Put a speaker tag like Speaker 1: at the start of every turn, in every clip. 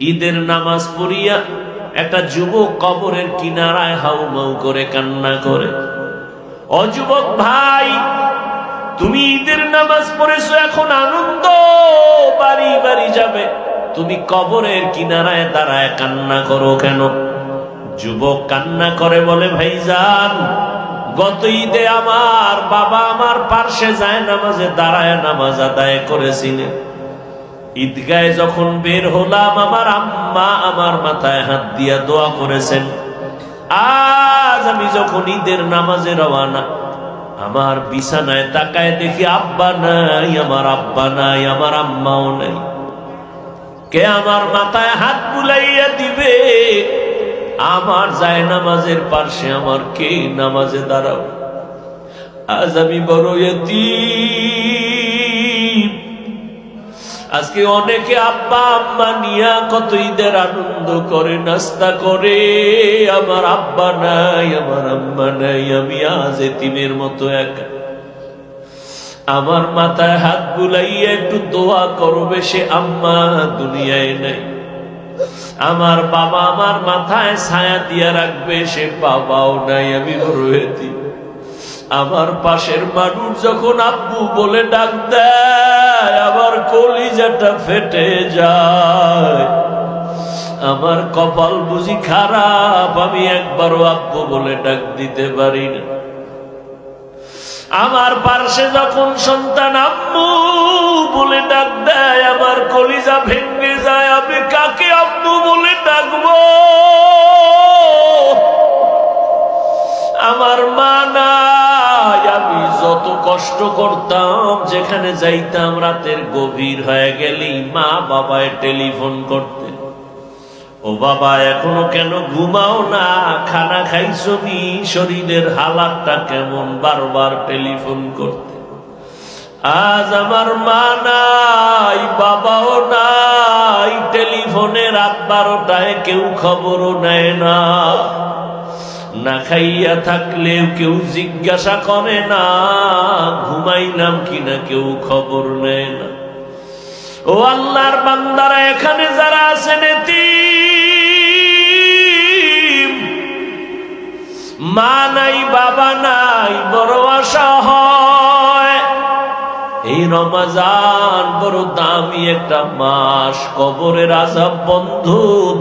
Speaker 1: ঈদের নামাজ পড়িয়া একটা যুবক কবরের কিনারায় হাউমাউ করে, কান্না করে। অযুবক ভাই, তুমি ঈদের নামাজ পড়েছো, এখন আনন্দ, বাড়ি বাড়ি যাবে। তুমি কবরের কিনারায় দাঁড়ায় কান্না করো কেন? যুবক কান্না করে বলে, ভাইজান, গত ঈদে আমার বাবা আমার পার্শ্বে যায় নামাজে, দাঁড়ায় নামাজ আদায় করেছিলেন। ঈদগায় যখন বের হলাম, আমার আম্মা আমার মাথায় হাত দিয়া দোয়া করেছেন, আজ আমি যখন ঈদের নামাজে রওয়ানা, আমার বিছানায় তাকায় দেখি আব্বা নাই, আমার আব্বা নাই, আমার আম্মাও নাই। কে আমার মাথায় হাত বুলাইয়া দিবে? আমার যায় নামাজের পার্শ্বে আমার কে নামাজে দাঁড়াও আজ আমি বড় আজকে অনেকে আব্বা, আম্মা নিয়া কত ঈদের আনন্দ করে, নাস্তা করে। আমার আব্বা নাই, আমার আম্মা নাই, আমি আজ এতিমের মতো একা। আমার মাথায় হাত বুলাইয়া একটু দোয়া করবে সে আম্মা, দুনিয়ায় নাই। আমার বাবা আমার মাথায় ছায়া দিয়া রাখবে, সে বাবাও নাই, আমি এতিম। আমার পাশের মানুষ যখন আব্বু বলে ডাক দেয়, আমার কলিজাটা ফেটে যায়। আমার কপাল বুঝি খারাপ, আমি একবারও আব্বু বলে ডাক দিতে পারি না। আমার পার্শ্বে যখন সন্তান আম্মু কষ্ট করতাম, যেখানে যাইতাম রাতের গভীর হয়ে গেলেই মা বাবায় টেলিফোন করতে। ও বাবা, এখনও কেন ঘুমাও না? খানা খাইছো নি? শরীরের হালাতটা কেমন? বারবার টেলিফোন করতে। আজ আমার মা নাই, বাবাও নাই, টেলিফোনে রাত বারোটায় কেউ খবরও নেয় না। না খাইয়া থাকলেও কেউ জিজ্ঞাসা করে না। ঘুমাইলাম কিনা কেউ খবর নেয় না। ও আল্লাহর বান্দারা, এখানে যারা আছেন এতিম, মা নাই, বাবা নাই, বড় আশা এই রমাজান বড় দামি একটা মাস, কবরের আজাব বন্ধ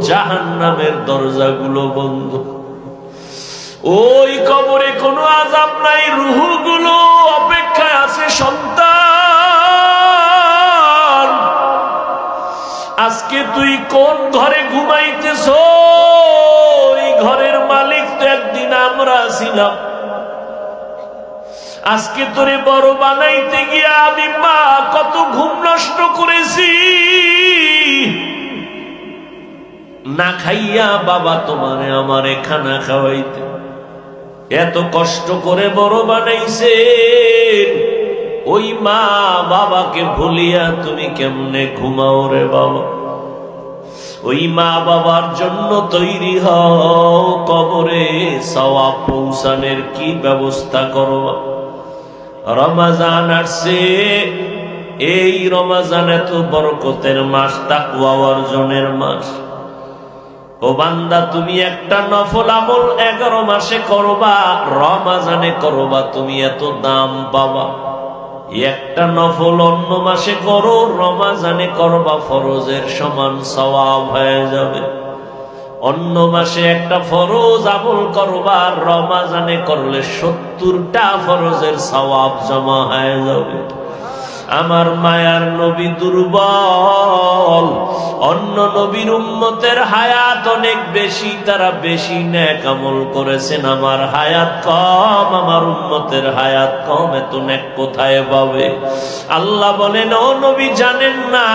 Speaker 1: জাহান নামের দরজাগুলো বন্ধ। ওই কবরে কোনো আজাব নাই, রুহুগুলো অপেক্ষায় আছে সন্তান। আজকে তুই কোন ঘরে ঘুমাইতেছ? ওই ঘরের মালিক তো একদিন আমরা ছিলাম। আজকে তোরে বড় বানাইতে গিয়া আমি মা কত ঘুম নষ্ট করেছি। না খাইয়া বাবা তোমারে আমারে খানা খাওয়াইতে। এত কষ্ট করে বড় বানাইছে। ওই মা বাবাকে ভুলিয়া তুমি কেমনে ঘুমাও রে বাবা? ওই মা বাবার জন্য তৈরি হও কবরে, সওয়াব পৌঁছানের কি ব্যবস্থা করো? রমাজান আসছে, এই রমাজান এত বরকতের মাস তাকুয়া অর্জনের মাস। ও বান্দা, তুমি একটা নফল আমল এগারো মাসে করবা, রমাজানে করবা, তুমি এত দাম পাবা। একটা নফল অন্য মাসে করো, রমাজানে করবা ফরজের সমান সওয়াব হয়ে যাবে। অন্য মাসে একটা ফরজ আমল করবা, রমাজানে করলে সত্তরটা ফরজের সওয়াব জমা হয়ে যাবে। আমার মায়ার নবী দুর্বল, অন্য নবীর উন্মতের হায়াত অনেক বেশি, তারা বেশি ন্যাক আমল করেছেন। আমার হায়াত কম, আমার উন্মতের হায়াত কম, এত ন্যাক কোথায় পাবে? আল্লাহ বলেন, ও নবী, জানেন না